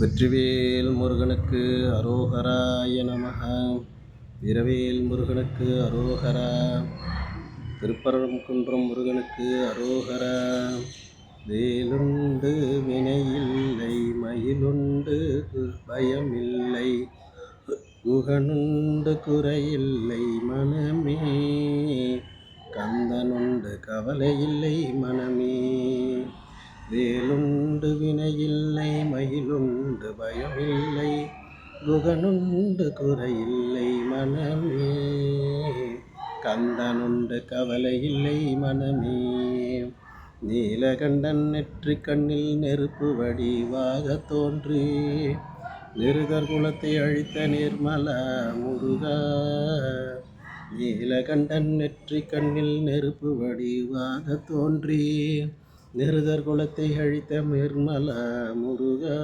வெற்றிவேல் முருகனுக்கு அரோகராய நமக இரவேல் முருகனுக்கு அரோகரா. திருப்பரங்குன்றம் முருகனுக்கு அரோகரா. வேலுண்டு வினையில்லை மயிலுண்டு பயமில்லை குகனுண்டு குறையில்லை மனமே. கந்தனுண்டு கவலையில்லை மனமே. வேலுண்டு வினையில்லை மயிலுண்டு பயமில்லை குகனுண்டு குறையில்லை மனமே. கந்தனுண்டு கவலையில்லை மனமே. நீலகண்டன் நெற்றி கண்ணில் நெருப்பு வடிவாக தோன்றி. நிருகர் குலத்தை அழித்த நிர்மல முருகா. நீலகண்டன் நெற்றி கண்ணில் நெருப்பு வடிவாக தோன்றி. நிருதர் குலத்தை அழித்த நிர்மல முருகா.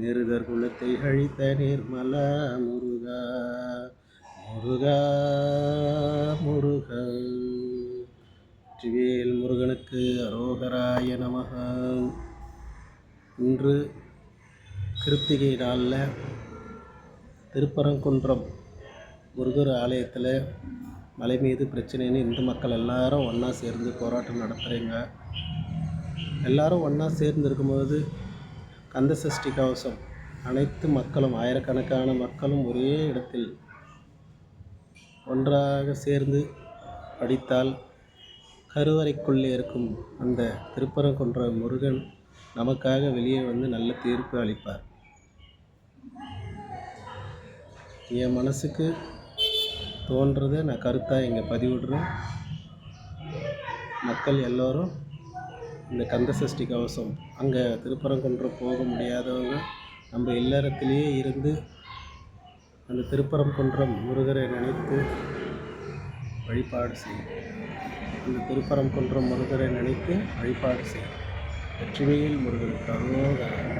நிருதர் குலத்தை அழித்த நிர்மல முருகா. முருகா முருக. வெற்றிவேல் முருகனுக்கு அரோகராய நமக. இன்று கிருத்திகை நாளில் திருப்பரங்குன்றம் முருகர் ஆலயத்தில் மலை மீது பிரச்சனைன்னு இந்து மக்கள் எல்லாரும் ஒன்றா சேர்ந்து போராட்டம் நடத்துகிறீங்க எல்லாரும் ஒன்றா சேர்ந்து இருக்கும்போது கந்த சஷ்டி கவசம். அனைத்து மக்களும் ஆயிரக்கணக்கான மக்களும் ஒரே இடத்தில் ஒன்றாக சேர்ந்து படித்தால் கருவறைக்குள்ளே இருக்கும் அந்த திருப்பரங்குன்ற முருகன் நமக்காக வெளியே வந்து நல்ல தீர்ப்பு அளிப்பார். என் மனசுக்கு தோன்றதை நான் கருத்தாக இங்கே பதிவிடுறேன். மக்கள் எல்லோரும் இந்த கந்த சஷ்டி கவசம் அங்கே திருப்பரங்குன்றம் போக முடியாதவங்க நம்ம இல்லறத்திலேயே இருந்து அந்த திருப்பரங்குன்றம் முருகரை நினைத்து வழிபாடு செய்யும். அந்த திருப்பரங்குன்றம் முருகரை நினைத்து வழிபாடு செய்யும். வெற்றிவேல் முருகனுக்கு அரோகரா